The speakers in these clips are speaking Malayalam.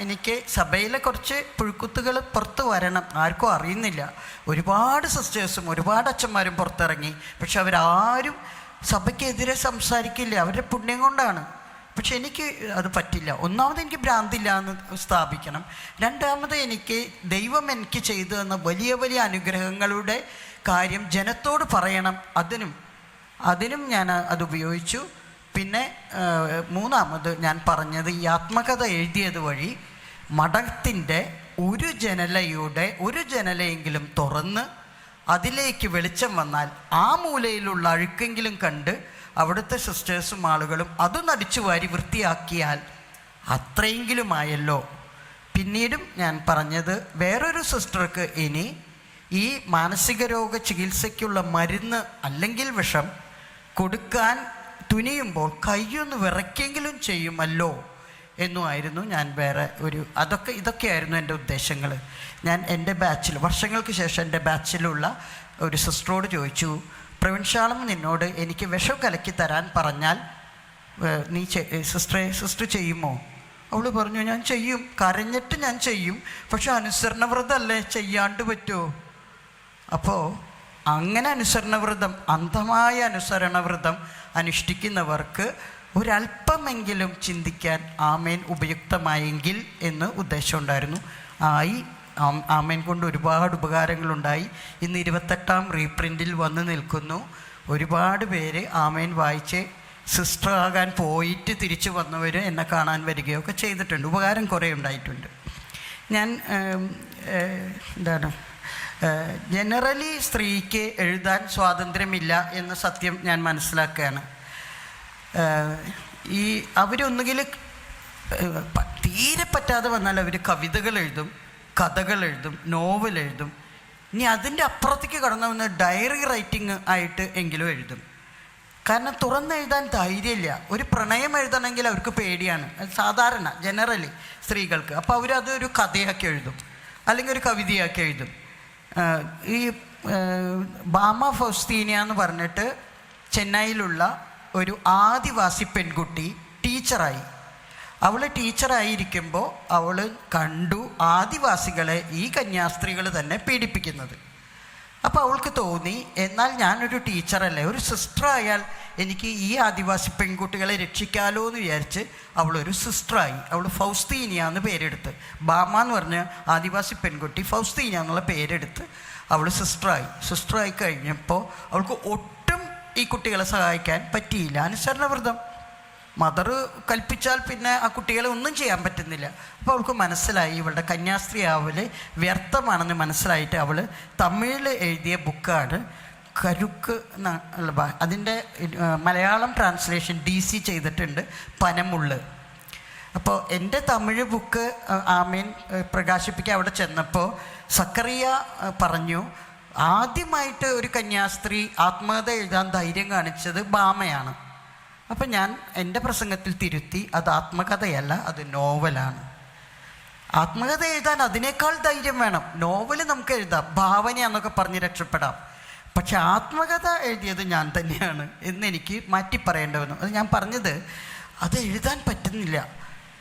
എനിക്ക് സഭയിലെ കുറച്ച് പുഴുക്കുത്തുകൾ പുറത്ത് വരണം. ആർക്കും അറിയുന്നില്ല. ഒരുപാട് സിസ്റ്റേഴ്സും ഒരുപാട് അച്ഛന്മാരും പുറത്തിറങ്ങി. പക്ഷെ അവരാരും സഭയ്ക്കെതിരെ സംസാരിക്കില്ല. അവരുടെ പുണ്യം കൊണ്ടാണ്. പക്ഷെ എനിക്ക് അത് പറ്റില്ല. ഒന്നാമത് എനിക്ക് ഭ്രാന്തില്ല എന്ന് സ്ഥാപിക്കണം. രണ്ടാമത് എനിക്ക് ദൈവം എനിക്ക് ചെയ്തു തന്ന വലിയ വലിയ അനുഗ്രഹങ്ങളുടെ കാര്യം ജനത്തോട് പറയണം. അതിനും അതിനും ഞാൻ അത് ഉപയോഗിച്ചു. പിന്നെ മൂന്നാമത് ഞാൻ പറഞ്ഞത് ഈ ആത്മകഥ എഴുതിയത് വഴി മഠത്തിന്റെ ഒരു ജനലയുടെ ഒരു ജനലയെങ്കിലും തുറന്ന് അതിലേക്ക് വെളിച്ചം വന്നാൽ ആ മൂലയിലുള്ള അഴുക്കെങ്കിലും കണ്ട് അവിടുത്തെ സിസ്റ്റേഴ്സും ആളുകളും അത് നടിച്ചു വാരി വൃത്തിയാക്കിയാൽ അത്രയെങ്കിലും ആയല്ലോ പിന്നീടും ഞാൻ പറഞ്ഞത് വേറൊരു സിസ്റ്റർക്ക് ഇനി ഈ മാനസിക രോഗ ചികിത്സയ്ക്കുള്ള മരുന്ന് അല്ലെങ്കിൽ വിഷം കൊടുക്കാൻ തുനിയുമ്പോൾ കൈയൊന്ന് വിറയ്ക്കെങ്കിലും ചെയ്യുമല്ലോ. എന്നുമായിരുന്നു ഞാൻ വേറെ ഒരു അതൊക്കെ ഇതൊക്കെയായിരുന്നു എന്റെ ഉദ്ദേശങ്ങൾ ഞാൻ എന്റെ ബാച്ചിൽ വർഷങ്ങൾക്ക് ശേഷം എന്റെ ബാച്ചിലുള്ള ഒരു സിസ്റ്ററോട് ചോദിച്ചു പ്രവിൻഷാളം നിന്നോട് എനിക്ക് വിഷം കലക്കി തരാൻ പറഞ്ഞാൽ നീ സിസ്റ്ററെ സിസ്റ്റർ ചെയ്യുമോ? അവൾ പറഞ്ഞു ഞാൻ ചെയ്യും. കരഞ്ഞിട്ട് ഞാൻ ചെയ്യും. പക്ഷെ അനുസരണവ്രതമല്ലേ ചെയ്യാണ്ട് പറ്റുമോ അപ്പോൾ അങ്ങനെ അനുസരണവ്രതം അന്ധമായ അനുസരണവ്രതം അനുഷ്ഠിക്കുന്നവർക്ക് ഒരല്പമെങ്കിലും ചിന്തിക്കാൻ ആമേൻ ഉപയുക്തമായെങ്കിൽ എന്ന് ഉദ്ദേശമുണ്ടായിരുന്നു ആയി ആമേൻ കൊണ്ട് ഒരുപാട് ഉപകാരങ്ങളുണ്ടായി. ഇന്ന് ഇരുപത്തെട്ടാം റീപ്രിന്റിൽ വന്ന് നിൽക്കുന്നു. ഒരുപാട് പേര് ആമേൻ വായിച്ച് സിസ്റ്റർ ആകാൻ പോയിട്ട് തിരിച്ചു വന്നവർ എന്നെ കാണാൻ വരികയൊക്കെ ചെയ്തിട്ടുണ്ട്. ഉപകാരം കുറേ ഉണ്ടായിട്ടുണ്ട്. ഞാൻ എന്താണ് ജനറലി സ്ത്രീക്ക് എഴുതാൻ സ്വാതന്ത്ര്യമില്ല എന്ന സത്യം ഞാൻ മനസ്സിലാക്കുകയാണ്. ഈ അവരൊന്നുകിൽ തീരെ പറ്റാതെ വന്നാൽ അവർ കവിതകൾ എഴുതും കഥകൾ എഴുതും നോവൽ എഴുതും. ഇനി അതിന്റെ അപ്പുറത്തേക്ക് കടന്നു വന്ന് ഡയറി റൈറ്റിംഗ് ആയിട്ട് എങ്കിലും എഴുതും. കാരണം തുറന്നെഴുതാൻ ധൈര്യമില്ല. ഒരു പ്രണയം എഴുതണമെങ്കിൽ അവർക്ക് പേടിയാണ്. സാധാരണ ജനറലി സ്ത്രീകൾക്ക്. അപ്പോൾ അവരത് ഒരു കഥയാക്കി എഴുതും. അല്ലെങ്കിൽ ഒരു കവിതയാക്കി എഴുതും. ഈ ബാമ ഫൗസ്തീനിയ എന്ന് പറഞ്ഞിട്ട് ചെന്നൈയിലുള്ള ഒരു ആദിവാസി പെൺകുട്ടി ടീച്ചറായി. അവൾ ടീച്ചറായിരിക്കുമ്പോൾ അവൾ കണ്ടു ആദിവാസികളെ ഈ കന്യാസ്ത്രീകൾ തന്നെ പീഡിപ്പിക്കുന്നത്. അപ്പോൾ അവൾക്ക് തോന്നി എന്നാൽ ഞാനൊരു ടീച്ചറല്ലേ ഒരു സിസ്റ്റർ ആയാൽ എനിക്ക് ഈ ആദിവാസി പെൺകുട്ടികളെ രക്ഷിക്കാലോ എന്ന് വിചാരിച്ച് അവളൊരു സിസ്റ്ററായി. അവൾ ഫൗസ്തീനിയ എന്ന് പേരെടുത്ത്. ബാമ എന്ന് പറഞ്ഞ ആദിവാസി പെൺകുട്ടി ഫൗസ്തീനിയ എന്നുള്ള പേരെടുത്ത് അവൾ സിസ്റ്ററായി. സിസ്റ്ററായി കഴിഞ്ഞപ്പോൾ അവൾക്ക് ഒട്ടും ഈ കുട്ടികളെ സഹായിക്കാൻ പറ്റിയില്ല. അനുസരണവ്രതം മദർ കൽപ്പിച്ചാൽ പിന്നെ ആ കുട്ടികളെ ഒന്നും ചെയ്യാൻ പറ്റുന്നില്ല. അപ്പോൾ അവൾക്ക് മനസ്സിലായി ഇവളുടെ കന്യാസ്ത്രീ ആവൽ വ്യർത്ഥമാണെന്ന് മനസ്സിലായിട്ട് അവൾ തമിഴിൽ എഴുതിയ ബുക്കാണ് കരുക്ക് എന്നുള്ള അതിന്റെ മലയാളം ട്രാൻസ്ലേഷൻ ഡി സി ചെയ്തിട്ടുണ്ട് പനമുള്ള്. അപ്പോൾ എന്റെ തമിഴ് ബുക്ക് ആമീൻ പ്രകാശിപ്പിക്കാൻ അവിടെ ചെന്നപ്പോൾ സക്കറിയ പറഞ്ഞു ആദ്യമായിട്ട് ഒരു കന്യാസ്ത്രീ ആത്മകഥ എഴുതാൻ ധൈര്യം കാണിച്ചത് ബാമയാണ്. അപ്പം ഞാൻ എന്റെ പ്രസംഗത്തിൽ തിരുത്തി അത് ആത്മകഥയല്ല അത് നോവലാണ്. ആത്മകഥ എഴുതാൻ അതിനേക്കാൾ ധൈര്യം വേണം. നോവൽ നമുക്ക് എഴുതാം ഭാവനയാന്നൊക്കെ പറഞ്ഞ് രക്ഷപ്പെടാം. പക്ഷെ ആത്മകഥ എഴുതിയത് ഞാൻ തന്നെയാണ് എന്ന് എനിക്ക് മാറ്റി പറയേണ്ടി വന്നു അത് ഞാൻ പറഞ്ഞത് അത് എഴുതാൻ പറ്റുന്നില്ല.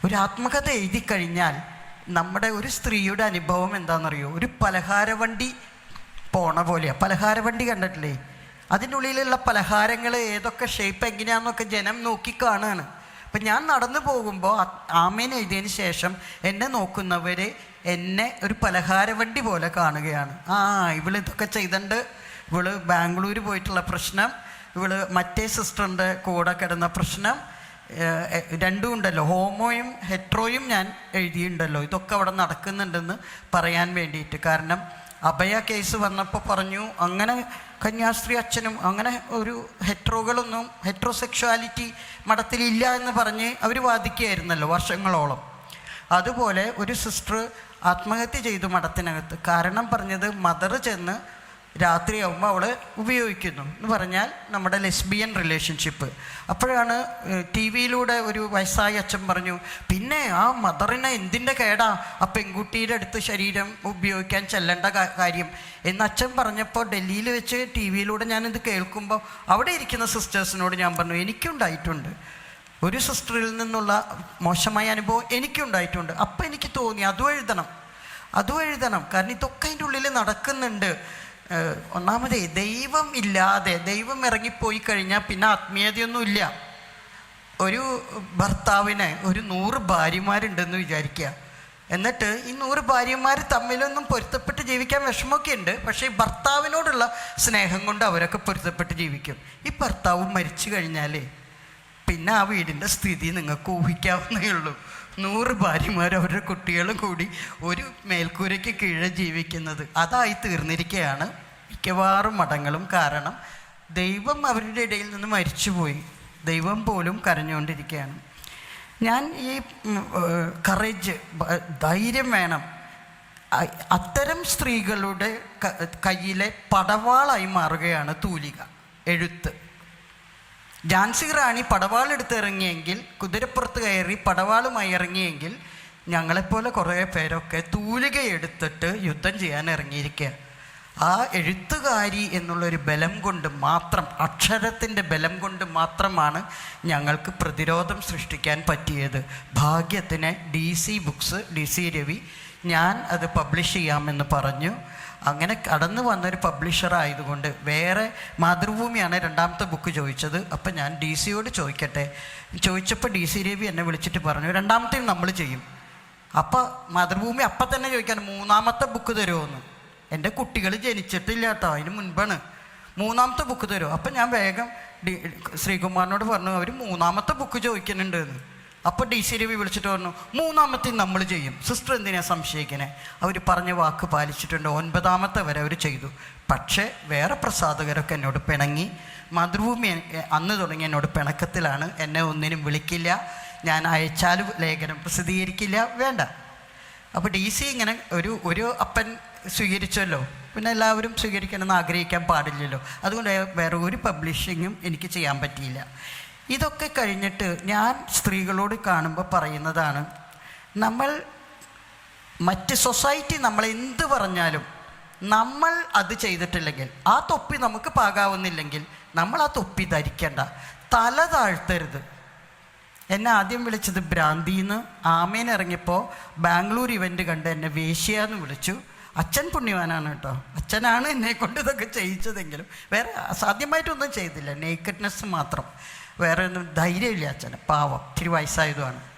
ഒരു ആത്മകഥ എഴുതി കഴിഞ്ഞാൽ നമ്മുടെ ഒരു സ്ത്രീയുടെ അനുഭവം എന്താണെന്നറിയോ? ഒരു പലഹാര വണ്ടി പോണ പോലെയാണ് പലഹാര വണ്ടി കണ്ടിട്ടില്ലേ? അതിന്റെ ഉള്ളിലുള്ള പലഹാരങ്ങൾ ഏതൊക്കെ ഷേപ്പ് എങ്ങനെയാണെന്നൊക്കെ ജനം നോക്കി കാണുകയാണ് അപ്പം ഞാൻ നടന്നു പോകുമ്പോൾ ആമേൻ എഴുതിയതിന് ശേഷം എന്നെ നോക്കുന്നവർ എന്നെ ഒരു പലഹാര വണ്ടി പോലെ കാണുകയാണ്. ആ ഇവൾ ഇതൊക്കെ ചെയ്തിട്ടുണ്ട്. ഇവൾ ബാംഗ്ലൂർ പോയിട്ടുള്ള പ്രശ്നം. ഇവൾ മറ്റേ സിസ്റ്ററിന്റെ കൂടെ കിടന്ന പ്രശ്നം. രണ്ടും ഉണ്ടല്ലോ. ഹോമോയും ഹെട്രോയും ഞാൻ എഴുതിയിട്ടുണ്ടല്ലോ. ഇതൊക്കെ അവിടെ നടക്കുന്നുണ്ടെന്ന് പറയാൻ വേണ്ടിയിട്ട്. കാരണം അഭയ കേസ് വന്നപ്പോൾ പറഞ്ഞു അങ്ങനെ കന്യാസ്ത്രീ അച്ഛനും അങ്ങനെ ഒരു ഹെട്രോകളൊന്നും ഹെട്രോസെക്ഷുവാലിറ്റി മഠത്തിലില്ല എന്ന് പറഞ്ഞ് അവർ വാദിക്കുകയായിരുന്നല്ലോ വർഷങ്ങളോളം. അതുപോലെ ഒരു സിസ്റ്റർ ആത്മഹത്യ ചെയ്തു മഠത്തിനകത്ത്. കാരണം പറഞ്ഞത് മദർ ചെന്ന് രാത്രിയാകുമ്പോൾ അവൾ ഉപയോഗിക്കുന്നു. എന്ന് പറഞ്ഞാൽ നമ്മുടെ ലെസ്ബിയൻ റിലേഷൻഷിപ്പ്. അപ്പോഴാണ് ടി വിയിലൂടെ ഒരു വയസ്സായ അച്ഛൻ പറഞ്ഞു പിന്നെ ആ മദറിനെ എന്തിന്റെ കേടാ? ആ പെൺകുട്ടിയുടെ അടുത്ത് ശരീരം ഉപയോഗിക്കാൻ ചെല്ലേണ്ട കാര്യം. എന്ന് അച്ഛൻ പറഞ്ഞപ്പോൾ ഡൽഹിയിൽ വെച്ച് ടി വിയിലൂടെ ഞാനിത് കേൾക്കുമ്പോൾ അവിടെ ഇരിക്കുന്ന സിസ്റ്റേഴ്സിനോട് ഞാൻ പറഞ്ഞു എനിക്കുണ്ടായിട്ടുണ്ട്. ഒരു സിസ്റ്ററിൽ നിന്നുള്ള മോശമായ അനുഭവം എനിക്കുണ്ടായിട്ടുണ്ട്. അപ്പം എനിക്ക് തോന്നി അതും എഴുതണം. അതും എഴുതണം. കാരണം ഇതൊക്കെ അതിന്റെ ഉള്ളിൽ നടക്കുന്നുണ്ട്. ഒന്നാമതേ ദൈവം ഇല്ലാതെ ദൈവം ഇറങ്ങിപ്പോയി കഴിഞ്ഞാൽ പിന്നെ ആത്മീയതയൊന്നും ഇല്ല. ഒരു ഭർത്താവിനെ ഒരു നൂറ് ഭാര്യമാരുണ്ടെന്ന് വിചാരിക്കുക. എന്നിട്ട് ഈ നൂറ് ഭാര്യമാർ തമ്മിലൊന്നും പൊരുത്തപ്പെട്ട് ജീവിക്കാൻ വിഷമമൊക്കെ ഉണ്ട് പക്ഷേ ഈ ഭർത്താവിനോടുള്ള സ്നേഹം കൊണ്ട് അവരൊക്കെ പൊരുത്തപ്പെട്ട് ജീവിക്കും. ഈ ഭർത്താവ് മരിച്ചു കഴിഞ്ഞാൽ പിന്നെ ആ വീടിന്റെ സ്ഥിതി നിങ്ങൾക്ക് ഊഹിക്കാവുന്നേ ഉള്ളൂ. നൂറ് ഭാര്യമാർ അവരുടെ കുട്ടികളും കൂടി ഒരു മേൽക്കൂരയ്ക്ക് കീഴെ ജീവിക്കുന്നത് അതായി തീർന്നിരിക്കുകയാണ് മിക്കവാറും മഠങ്ങളും. കാരണം ദൈവം അവരുടെ ഇടയിൽ നിന്ന് മരിച്ചുപോയി. ദൈവം പോലും കരഞ്ഞുകൊണ്ടിരിക്കുകയാണ്. ഞാൻ ഈ കറേജ് ധൈര്യം വേണം. അത്തരം സ്ത്രീകളുടെ കയ്യിലെ പടവാളായി മാറുകയാണ് തൂലിക എഴുത്ത്. ഝാൻസി റാണി പടവാളെടുത്ത് ഇറങ്ങിയെങ്കിൽ കുതിരപ്പുറത്ത് കയറി പടവാളുമായി ഇറങ്ങിയെങ്കിൽ ഞങ്ങളെപ്പോലെ കുറേ പേരൊക്കെ തൂലിക എടുത്തിട്ട് യുദ്ധം ചെയ്യാൻ ഇറങ്ങിയിരിക്കുക ആ എഴുത്തുകാരി എന്നുള്ളൊരു ബലം കൊണ്ട് മാത്രം അക്ഷരത്തിന്റെ ബലം കൊണ്ട് മാത്രമാണ് ഞങ്ങൾക്ക് പ്രതിരോധം സൃഷ്ടിക്കാൻ പറ്റിയത്. ഭാഗ്യത്തിന് D C books D C Ravi ഞാൻ അത് പബ്ലിഷ് ചെയ്യാമെന്ന് പറഞ്ഞു. അങ്ങനെ കടന്നു വന്നൊരു പബ്ലിഷർ ആയതുകൊണ്ട് വേറെ മാതൃഭൂമിയാണ് രണ്ടാമത്തെ ബുക്ക് ചോദിച്ചത്. അപ്പം ഞാൻ ഡി സിയോട് ചോദിക്കട്ടെ. ചോദിച്ചപ്പോൾ ഡി സി രവി എന്നെ വിളിച്ചിട്ട് പറഞ്ഞു രണ്ടാമത്തെയും നമ്മൾ ചെയ്യും. അപ്പോൾ മാതൃഭൂമി അപ്പം തന്നെ ചോദിക്കാൻ മൂന്നാമത്തെ ബുക്ക് തരുമോന്ന് എന്റെ കുട്ടികൾ ജനിച്ചിട്ടില്ല അതിന് മുൻപാണ്. മൂന്നാമത്തെ ബുക്ക് തരുമോ അപ്പം ഞാൻ വേഗം ശ്രീകുമാറിനോട് പറഞ്ഞു അവർ മൂന്നാമത്തെ ബുക്ക് ചോദിക്കുന്നുണ്ട് എന്ന്. അപ്പോൾ ഡി സി രവി വിളിച്ചിട്ട് പറഞ്ഞു മൂന്നാമത്തെ നമ്മൾ ചെയ്യും. സിസ്റ്റർ എന്തിനാ സംശയിക്കണേ? അവർ പറഞ്ഞ വാക്ക് പാലിച്ചിട്ടുണ്ട്. ഒൻപതാമത്തെ വരെ അവർ ചെയ്തു. പക്ഷേ വേറെ പ്രസാധകരൊക്കെ എന്നോട് പിണങ്ങി. മാതൃഭൂമി അന്ന് തുടങ്ങി എന്നോട് പിണക്കത്തിലാണ്. എന്നെ ഒന്നിനും വിളിക്കില്ല. ഞാൻ അയച്ചാലും ലേഖനം പ്രസിദ്ധീകരിക്കില്ല. വേണ്ട. അപ്പോൾ ഡി സി ഇങ്ങനെ ഒരു ഒരു അപ്പൻ സ്വീകരിച്ചല്ലോ. പിന്നെ എല്ലാവരും സ്വീകരിക്കണമെന്ന് ആഗ്രഹിക്കാൻ പാടില്ലല്ലോ. അതുകൊണ്ട് വേറെ ഒരു പബ്ലിഷിങ്ങും എനിക്ക് ചെയ്യാൻ പറ്റിയില്ല. ഇതൊക്കെ കഴിഞ്ഞിട്ട് ഞാൻ സ്ത്രീകളോട് കാണുമ്പോൾ പറയുന്നതാണ് നമ്മൾ മറ്റ് സൊസൈറ്റി നമ്മൾ എന്ത് പറഞ്ഞാലും നമ്മൾ അത് ചെയ്തിട്ടില്ലെങ്കിൽ ആ തൊപ്പി നമുക്ക് പാകാവുന്നില്ലെങ്കിൽ നമ്മൾ ആ തൊപ്പി ധരിക്കേണ്ട തല താഴ്ത്തരുത്. എന്നെ ആദ്യം വിളിച്ചത് ഭ്രാന്തിന്ന്. ആമേൻ ഇറങ്ങിയപ്പോൾ ബാംഗ്ലൂർ ഇവന്റ് കണ്ട് എന്നെ വേശ്യ എന്ന് വിളിച്ചു. അച്ഛൻ പുണ്യവാനാണ് കേട്ടോ. അച്ഛനാണ് എന്നെ കൊണ്ട് ഇതൊക്കെ ചെയ്യിച്ചതെങ്കിലും വേറെ അസാധ്യമായിട്ടൊന്നും ചെയ്തില്ല. നേക്കഡ്നെസ് മാത്രം. വേറെ ഒന്നും ധൈര്യമില്ല അച്ഛന്. പാവം. ഇത്തിരി വയസ്സായതുമാണ്.